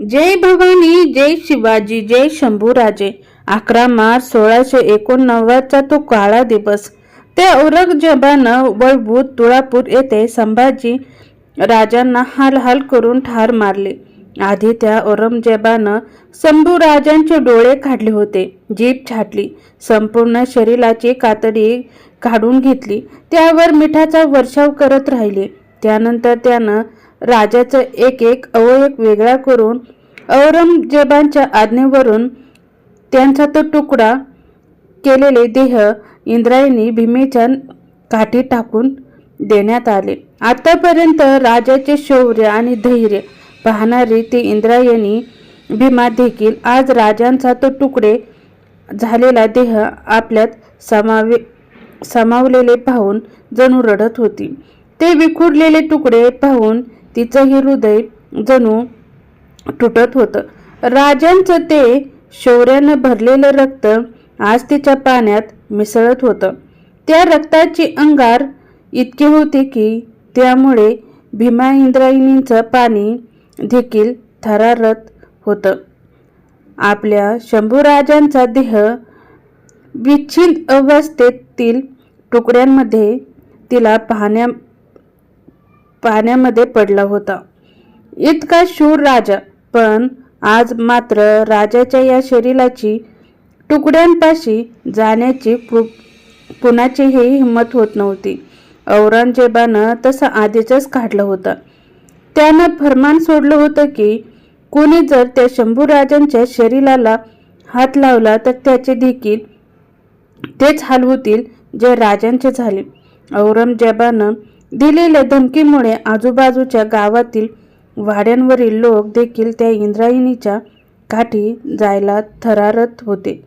जय भवानी जय शिवाजी जय शंभूराजे. अकरा मार्च सोळाशे एकोणनव्वदचा तो काळा दिवस. त्या औरंगजेबानं वळभूत तुळापूर येथे संभाजी राजांना हाल हाल करून ठार मारले. आधी त्या औरंगजेबानं शंभूराजांचे डोळे काढले होते जीभ छाटली संपूर्ण शरीराची कातडी काढून घेतली त्यावर मिठाचा वर्षाव करत राहिले. त्यानंतर त्यानं राजाचं एक एक अवयव वेगळा करून औरंगजेबांच्या आज्ञेवरून त्यांचा तो तुकडा केलेले देह इंद्रायणी भीमेच्या काठी टाकून देण्यात आले. आतापर्यंत राजाचे शौर्य आणि धैर्य पाहणारी ती इंद्रायणी भीमा देखील आज राजांचा तो तुकडे झालेला देह आपल्यात समावे सामावलेले पाहून जणू रडत होती. ते विखुरलेले तुकडे पाहून तिचंही हृदय जणू तुटत होतं. राजांचं ते शौर्यानं भरलेलं रक्त आज तिच्या पाण्यात मिसळत होतं. त्या रक्ताची अंगार इतकी होती की त्यामुळे भीमा इंद्रायणींचं पाणी देखील थरारत होतं. आपल्या शंभूराजांचा देह विच्छिन्न अवस्थेतील तुकड्यांमध्ये तिला पाहण्या पाण्यामध्ये पडला होता. इतका शूर राजा पण आज मात्र राजाच्या या शरीराची तुकड्यांपाशी जाण्याची पु कुणाचीही हिंमत होत नव्हती. औरंगजेबानं तसं आधीच काढलं होतं. त्यानं फरमान सोडलं होतं की कोणी जर त्या शंभू राजांच्या शरीराला हात लावला तर त्याचे देखील तेच हाल होतील जे राजांचे झाले. औरंगजेबानं दिलेल्या धमकीमुळे आजूबाजूच्या गावातील वाड्यांवरील लोक देखील त्या इंद्रायणीच्या काठी जायला थरारत होते.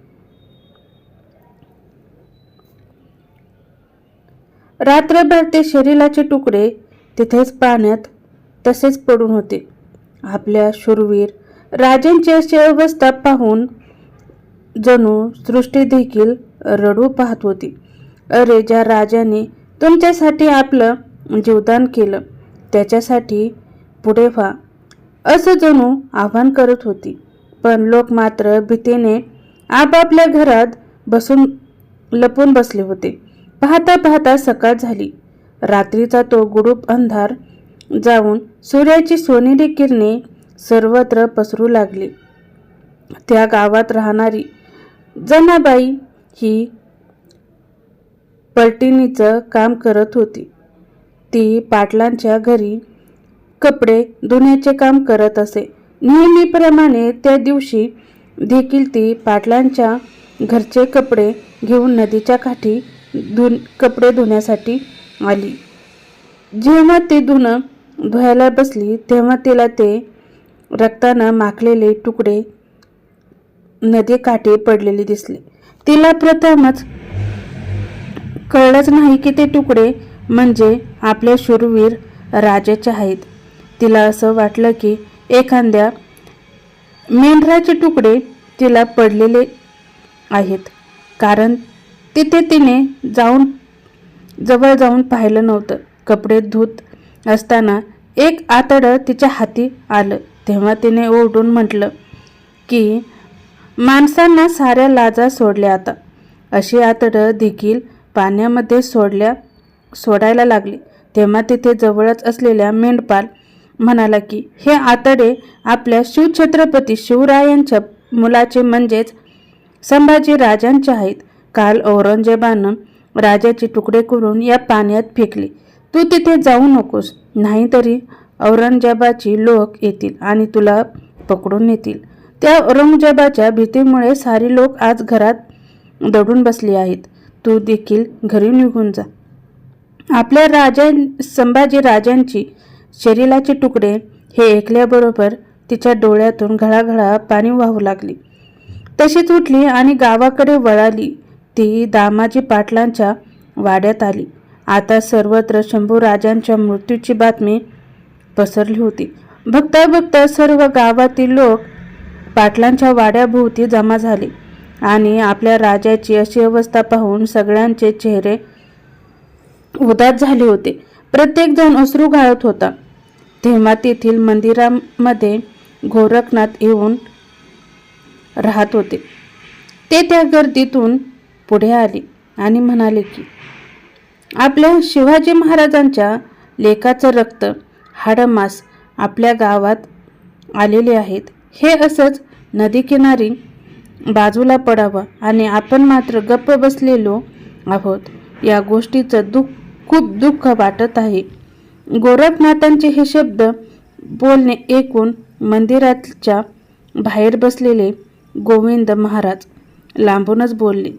रात्रभर ते शरीराचे तुकडे तिथेच पाण्यात तसेच पडून होते. आपल्या शूरवीर राजांची अशी अवस्था पाहून जणू सृष्टी देखील रडू पाहत होती. अरे ज्या राजाने तुमच्यासाठी आपलं म्हणजे जीवदान केलं. त्याच्यासाठी पुढे व्हा. असं जणू आव्हान करत होती. पण लोक मात्र भीतीने आपापल्या घरात बसून लपून बसले होते. पाहता पाहता सकाळ झाली. रात्रीचा तो गुडूप अंधार जाऊन सूर्याची सोनेरी किरणे सर्वत्र पसरू लागली. त्या गावात राहणारी जनाबाई ही पलटिणीचं काम करत होती. ती पाटलांच्या घरी कपडे धुण्याचे काम करत असे. नेहमीप्रमाणे त्या दिवशी देखील ती पाटलांच्या घरचे कपडे घेऊन नदीच्या काठी धुन कपडे धुण्यासाठी आली. जेव्हा ती धुणं धुवायला बसली तेव्हा तिला ते रक्तानं माखलेले तुकडे नदीकाठी पडलेले दिसले. तिला प्रथमच कळलंच नाही की ते तुकडे म्हणजे आपल्या शूरवीर राजाचे आहेत. तिला असं वाटलं की एखाद्या मेंढराचे तुकडे तिला पडलेले आहेत. कारण तिथे तिने जाऊन जवळ जाऊन पाहिलं नव्हतं. कपडे धुत असताना एक आतडं तिच्या हाती आलं. तेव्हा तिने ओरडून म्हटलं की माणसांना साऱ्या लाजा सोडल्या आता. अशी आतडं देखील पाण्यामध्ये सोडल्या सोडायला लागली. तेव्हा तिथे जवळच असलेल्या मेंढपाल म्हणाला की हे आतडे आपल्या शिवछत्रपती शिवरायांच्या मुलाचे म्हणजेच संभाजी राजांचे आहेत. काल औरंगजेबानं राजाचे तुकडे करून या पाण्यात फेकले. तू तिथे जाऊ नकोस. नाहीतरी औरंगजेबाची लोक येतील आणि तुला पकडून नेतील त्या औरंगजेबाच्या भीतीमुळे सारी लोक आज घरात दडून बसली आहेत. तू देखील घरी निघून जा. आपल्या राजा संभाजी राजांची शरीराचे तुकडे हे ऐकल्याबरोबर तिच्या डोळ्यातून घळाघळा पाणी वाहू लागली. तशीच उठली आणि गावाकडे वळाली. ती दामाजी पाटलांच्या वाड्यात आली. आता सर्वत्र शंभू राजांच्या मृत्यूची बातमी पसरली होती. बघता बघता सर्व गावातील लोक पाटलांच्या वाड्याभोवती जमा झाले आणि आपल्या राजाची अशी अवस्था पाहून सगळ्यांचे चेहरे उदास झाले होते. प्रत्येकजण अश्रू घालत होता. तेव्हा तेथील मंदिरामध्ये गोरखनाथ येऊन राहत होते. ते त्या गर्दीतून पुढे आले आणि म्हणाले की आपल्या शिवाजी महाराजांच्या लेकाचं रक्त हाडमास आपल्या गावात आलेले आहेत. हे असंच नदीकिनारी बाजूला पडावं आणि आपण मात्र गप्प बसलेलो आहोत. या गोष्टीचं दुःख खूप दुःख वाटत आहे. गोरखनाथांचे हे शब्द बोलणे ऐकून मंदिराच्या बाहेर बसलेले गोविंद महाराज लांबूनच बोलले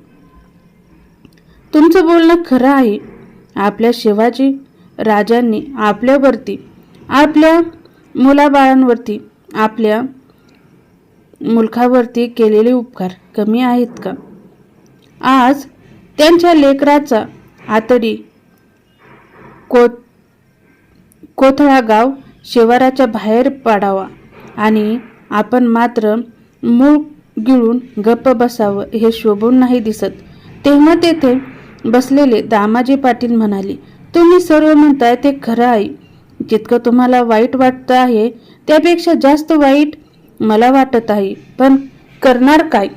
तुमचं बोलणं खरं आहे. आपल्या शिवाजी राजांनी आपल्यावरती आपल्या मुलाबाळांवरती आपल्या मुलखावरती केलेले उपकार कमी आहेत का? आज त्यांच्या लेकराचा आतडी को कोथळा गाव शिवाराच्या बाहेर पाडावा आणि आपण मात्र मूळ गिळून गप्प बसावं हे शोभून नाही दिसत. तेव्हा तेथे बसलेले दामाजी पाटील म्हणाले तुम्ही सर्व म्हणताय ते खरं आहे. जितकं तुम्हाला वाईट वाटतं आहे त्यापेक्षा जास्त वाईट मला वाटत आहे. पण करणार काय?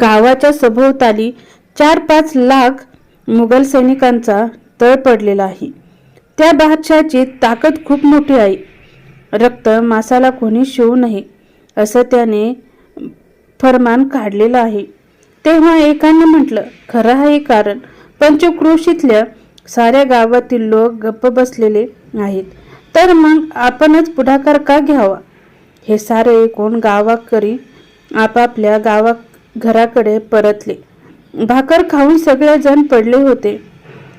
गावाच्या सभोवताली चार पाच लाख मुघल सैनिकांचा तळ पडलेला आहे. त्या बादशाहची ताकद खूप मोठी आहे. रक्त मासाला कोणी शिवू नये असं त्याने फरमान काढलेलं आहे. तेव्हा एकानं म्हटलं खरं आहे कारण पंचक्रोशीतल्या साऱ्या गावातील लोक गप्प बसलेले आहेत. तर मग आपणच पुढाकार का घ्यावा? हे सारे ऐकून गावाकरी आपापल्या गावा घराकडे परतले. भाकर खाऊन सगळेजण पडले होते.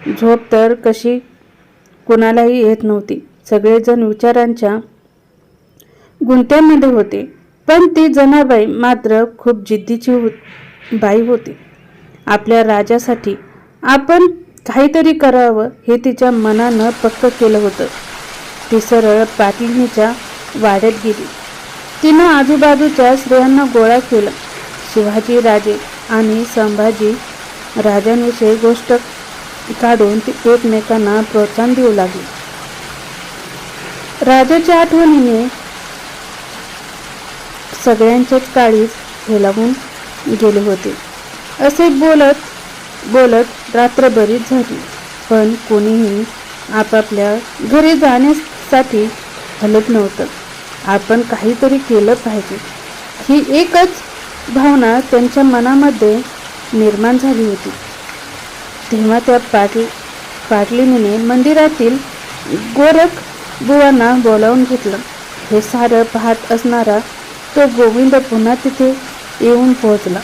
झोप तर कशी कुणालाही येत नव्हती. सगळेजण विचारांच्या गुंत्यामध्ये होते. पण ती जनाबाई मात्र खूप जिद्दीची हो बाई होती. आपल्या राजासाठी आपण काहीतरी करावं हे तिच्या मनानं पक्क केलं होतं. ती सरळ पाटलीच्या वाड्यात गेली. तिनं आजूबाजूच्या स्त्रियांना गोळा केला. शिवाजी राजे आणि संभाजी राजांविषयी गोष्ट काढून ती एकमेकांना प्रोत्साहन देऊ लागली. राजाच्या आठवणीने सगळ्यांचेच काळीज हेलावून गेले होते. असे बोलत बोलत रात्रभरीच झाली. पण कोणीही आपापल्या घरी जाण्यासाठी हलत नव्हतं. आपण काहीतरी केलं पाहिजे. ही एकच भावना त्यांच्या मनामध्ये निर्माण झाली होती. तेव्हा त्या पाटील पाटलिनीने मंदिरातील गोरख बुवांना बोलावून घेतलं. हे सारं पाहत असणारा तो गोविंद पुन्हा तिथे येऊन पोहोचला.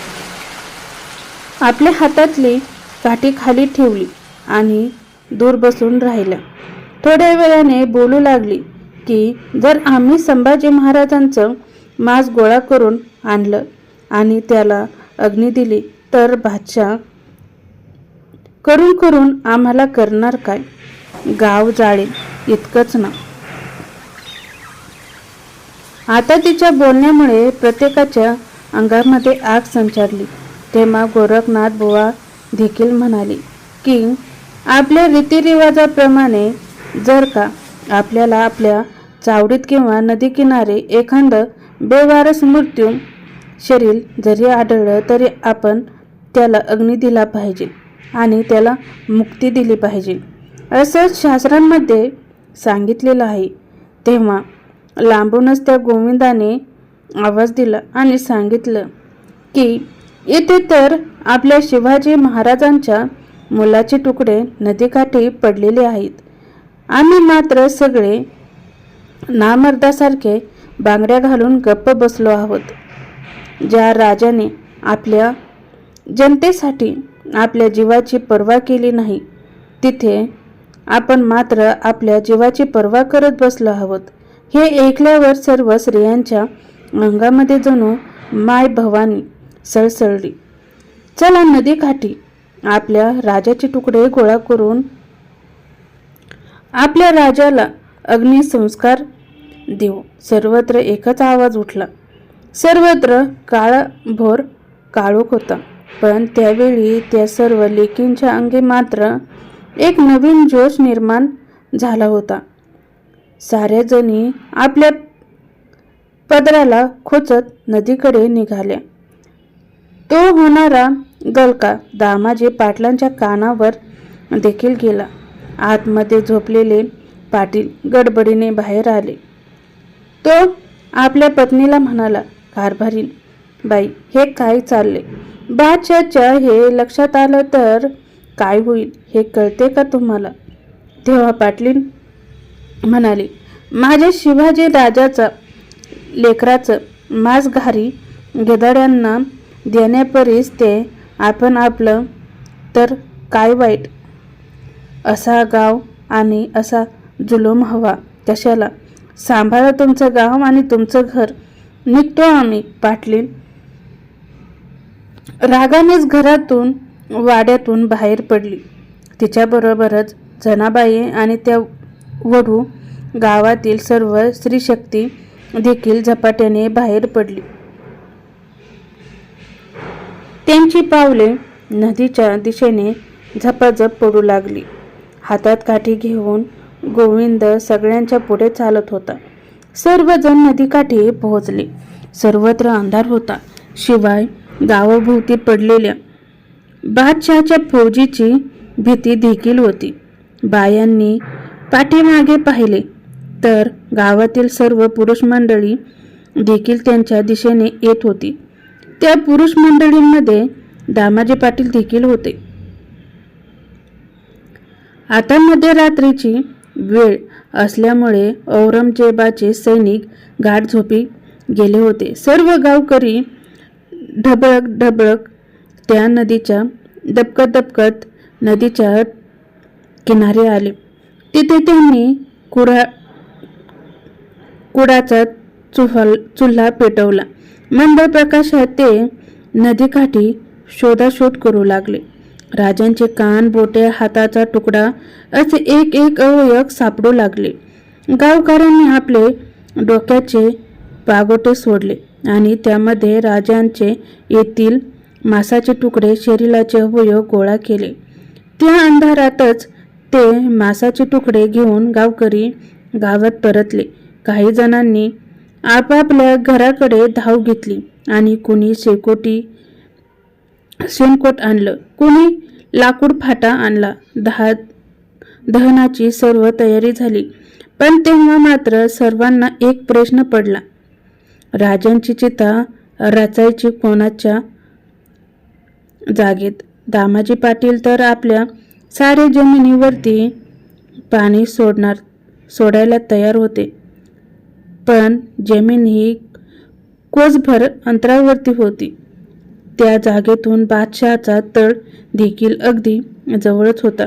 आपल्या हातातली काठी खाली ठेवली आणि दूर बसून राहिल्या. थोड्या वेळाने बोलू लागली की जर आम्ही संभाजी महाराजांचं मांस गोळा करून आणलं आणि त्याला अग्नी दिली तर बादशाह करून करून आम्हाला करणार काय? गाव जाळेल इतकंच ना. आता तिच्या बोलण्यामुळे प्रत्येकाच्या अंगामध्ये आग संचारली. तेव्हा गोरखनाथ बुवा देखील म्हणाले की आपल्या रीतिरिवाजाप्रमाणे जर का आपल्याला आपल्या चावडीत किंवा नदीकिनारे एखादं बेवारस मृत्यू शरीर जरी आढळलं तरी आपण त्याला अग्नी दिला पाहिजे. आणि त्याला मुक्ती दिली पाहिजे. असं शास्त्रांमध्ये सांगितलेलं आहे. तेव्हा लांबूनच त्या गोविंदाने आवाज दिला आणि सांगितलं की येथे तर आपल्या शिवाजी महाराजांच्या मुलाचे तुकडे नदीकाठी पडलेले आहेत. आम्ही मात्र सगळे नामर्दासारखे बांगड्या घालून गप्प बसलो आहोत. ज्या राजाने आपल्या जनतेसाठी आपल्या जीवाची पर्वा केली नाही. तिथे आपण मात्र आपल्या जीवाची पर्वा करत बसलो आहोत. हे ऐकल्यावर सर्व स्त्रियांच्या अंगामध्ये जणू माय भवानी सळसळली. चला नदीकाठी आपल्या राजाचे तुकडे गोळा करून आपल्या राजाला अग्निसंस्कार देऊ. सर्वत्र एकच आवाज उठला. सर्वत्र काळभोर काळोख होता. पण त्यावेळी त्या सर्व लेकींच्या अंगी मात्र एक नवीन जोश निर्माण झाला होता. साऱ्या जणी आपल्या पदराला खोचत नदीकडे निघाल्या. तो होणारा गलका दामाजी पाटलांच्या कानावर देखील गेला. आतमध्ये झोपलेले पाटील गडबडीने बाहेर आले. तो आपल्या पत्नीला म्हणाला कारभारी बाई हे काय चालले? बादशाच्या हे लक्षात आलं तर काय होईल हे कळते का तुम्हाला? तेव्हा पाटलीन म्हणाले माझ्या शिवाजी राजाचा लेकराचं मांस घारी गिधाड्यांना देण्यापरीस ते आपण आपलं तर काय वाईट? असा गाव आणि असा जुलूम हवा कशाला? सांभाळा तुमचं गाव आणि तुमचं घर. निघतो आम्ही पाटलीन रागानेच घरातून वाड्यातून बाहेर पडली. तिच्याबरोबरच जनाबाई आणि त्या वडू गावातील सर्व स्त्रीशक्ती देखील झपाट्याने बाहेर पडली. त्यांची पावले नदीच्या दिशेने झपाझप पडू लागली. हातात काठी घेऊन गोविंद सगळ्यांच्या पुढे चालत होता. सर्वजण नदीकाठी पोहोचले. सर्वत्र अंधार होता. शिवाय गावाभोवती पडलेल्या बादशहाच्या फौजीची भीती देखील होती. बायांनी पाठीमागे पाहिले तर गावातील सर्व पुरुष मंडळी देखील त्यांच्या दिशेने येत होती. त्या पुरुष मंडळींमध्ये दामाजी पाटील देखील होते. आता मध्यरात्रीची वेळ असल्यामुळे औरंगजेबाचे सैनिक गाठ झोपी गेले होते. सर्व गावकरी ढबळक ढबळक त्या नदीच्या दबकत दबकत नदीच्या किनारे आले. तिथे त्यांनी कुडा कुडाचा चुहल चुल्हा पेटवला. मंद प्रकाशात ते नदीकाठी शोधाशोध करू लागले. राजांचे कान बोटे हाताचा तुकडा असे एक एक अवयव सापडू लागले. गावकऱ्यांनी आपले डोक्याचे पागोटे सोडले. आणि त्यामध्ये राजांचे येथील मासाचे तुकडे शरीराचे अवयव गोळा केले. त्या अंधारातच ते मासाचे तुकडे घेऊन गावकरी गावात परतले. काही जणांनी आपापल्या घराकडे धाव घेतली आणि कुणी शेकोटी शेणकोट आणलं कुणी लाकूड फाटा आणला दहा दहनाची सर्व तयारी झाली. पण तेव्हा मात्र सर्वांना एक प्रश्न पडला. राजांची चिता रचायची कोणाच्या जागेत? दामाजी पाटील तर आपल्या सारे जमिनीवरती पाणी सोडणार सोडायला तयार होते. पण जमीन ही कोसभर अंतरावरती होती. त्या जागेतून बादशहाचा तळ देखील अगदी जवळच होता.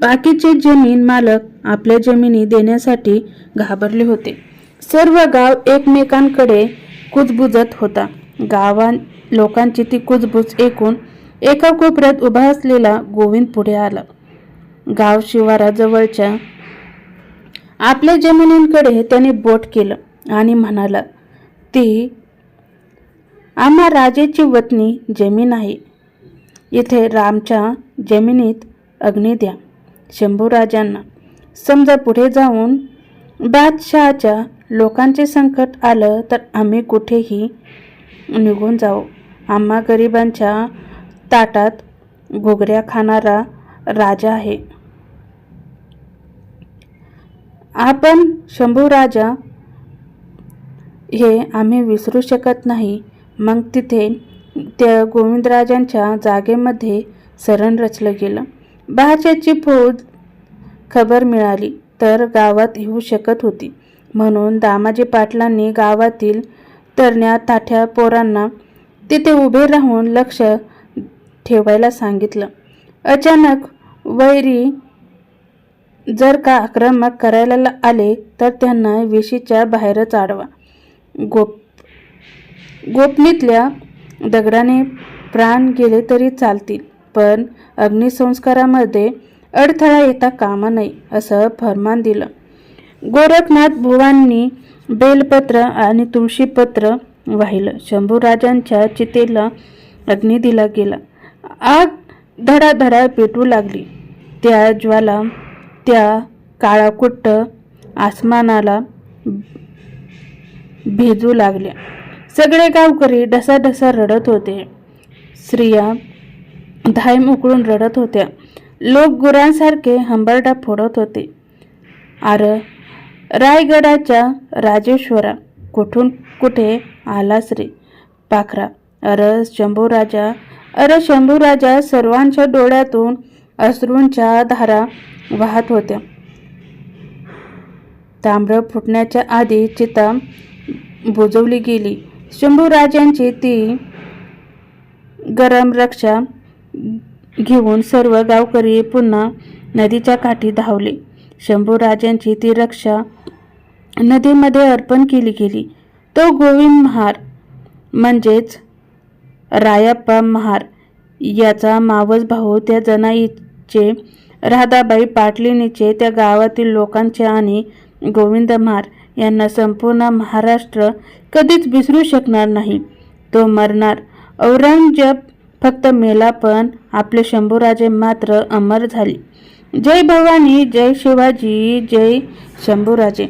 बाकीचे जमीन मालक आपल्या जमिनी देण्यासाठी घाबरले होते. सर्व गाव एकमेकांकडे कुजबुजत होता. गावां लोकांची ती कुजबुज ऐकून एका कोपऱ्यात उभा असलेला गोविंद पुढे आला. गाव शिवाराजवळच्या आपल्या जमिनींकडे त्याने बोट केलं आणि म्हणाला ती आम्हा राजेची वतनी जमीन आहे. इथे रामच्या जमिनीत अग्नी द्या. शंभूराजांना समजा पुढे जाऊन बादशहाच्या लोकांचे संकट आलं तर आम्ही कुठेही निघून जाऊ. आम्हा गरिबांच्या ताटात घोगऱ्या खाणारा राजा आहे. आपण शंभू राजा हे आम्ही विसरू शकत नाही. मग तिथे त्या गोविंदराजांच्या जागेमध्ये सरण रचलं गेलं. बाहेरच्याची फौज खबर मिळाली तर गावात येऊ शकत होती. म्हणून दामाजी पाटलांनी गावातील तरण्या ताठ्या पोरांना तिथे उभे राहून लक्ष ठेवायला सांगितलं. अचानक वैरी जर का आक्रमक करायला आले तर त्यांना विशीच्या बाहेरच आडवा. गोप गोपनीतल्या दगडाने प्राण गेले तरी चालतील पण अग्निसंस्कारामध्ये अडथळा येता कामा नये असं फरमान दिलं. गोरखनाथ भुवांनी बेलपत्र आणि तुळशीपत्र वाहिलं. शंभूराजांच्या चितेला अग्नी दिला गेला. आग धडाधडा पेटू लागली. त्या ज्वाला त्या काळाकुट्ट आसमानाला भेजू लागल्या. सगळे गावकरी ढसाढसा रडत होते. स्त्रिया धाय उकळून रडत होत्या. लोक गुरांसारखे हंबरडा फोडत होते. अर रायगडाच्या राजेश्वरा कुठून कुठे आलास रे पाखरा. अर शंभूराजा अरे शंभूराजा सर्वांच्या डोळ्यातून अश्रूंच्या धारा वाहत होत्या. तांबडं फुटण्याच्या आधी चिता बुजवली गेली. शंभूराजांची ती गरम रक्षा घेऊन सर्व गावकरी पुन्हा नदीच्या काठी धावले. शंभूराजांची ती रक्षा नदीमध्ये अर्पण केली गेली. तो गोविंद महार म्हणजेच रायाप्पा महार याचा मावस भाऊ त्या जनाईचे राधाबाई पाटलिनीचे त्या गावातील लोकांचे आणि गोविंद महार यांना संपूर्ण महाराष्ट्र कधीच विसरू शकणार नाही. तो मरणार. औरंगजेब फक्त मेला पण आपले शंभूराजे मात्र अमर झाले. जय भवानी जय शिवाजी जय शंभूराजे.